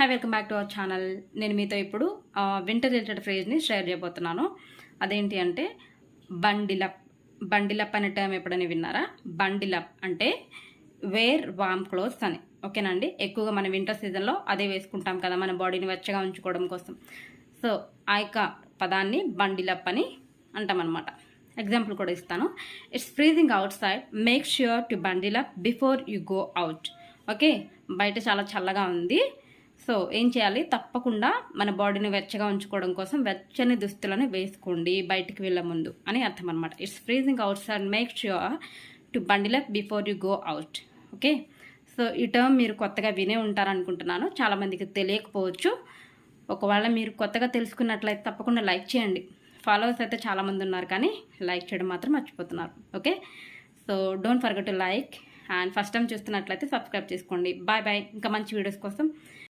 Hi welcome back to our channel నేను మీతో ఇప్పుడు వింటర్ రిలేటెడ్ ఫ్రేజ్ని షేర్ చేయబోతున్నాను. అదేంటి అంటే బండిలప్ బండిలప్ అనే టైం ఎప్పుడైనా విన్నారా? బండిలప్ అంటే వేర్ వామ్ క్లోత్స్ అని. ఓకేనండి ఎక్కువగా మన వింటర్ సీజన్లో అదే వేసుకుంటాం కదా మన బాడీని వెచ్చగా ఉంచుకోవడం కోసం. సో ఆ యొక్క పదాన్ని బండిలప్ అని అంటామన్నమాట. ఎగ్జాంపుల్ కూడా ఇస్తాను. It's freezing outside make sure to bundle up before you go out okay? బయట చాలా చల్లగా ఉంది. సో ఏం చేయాలి? తప్పకుండా మన బాడీని వెచ్చగా ఉంచుకోవడం కోసం వెచ్చని దుస్తులను వేసుకోండి బయటికి వెళ్ళే ముందు అని అర్థం అనమాట it's freezing outside make sure to bundle up before you go out okay so ఈ టర్మ్ మీరు కొత్తగా వినే ఉంటారనుకుంటున్నాను. చాలామందికి తెలియకపోవచ్చు. ఒకవేళ మీరు కొత్తగా తెలుసుకున్నట్లయితే తప్పకుండా లైక్ చేయండి. ఫాలోవర్స్ అయితే చాలామంది ఉన్నారు కానీ లైక్ చేయడం మాత్రం మర్చిపోతున్నారు. Okay so don't forget to like and first time చూస్తున్నట్లయితే సబ్స్క్రైబ్ చేసుకోండి. బాయ్ బాయ్ ఇంకా మంచి వీడియోస్ కోసం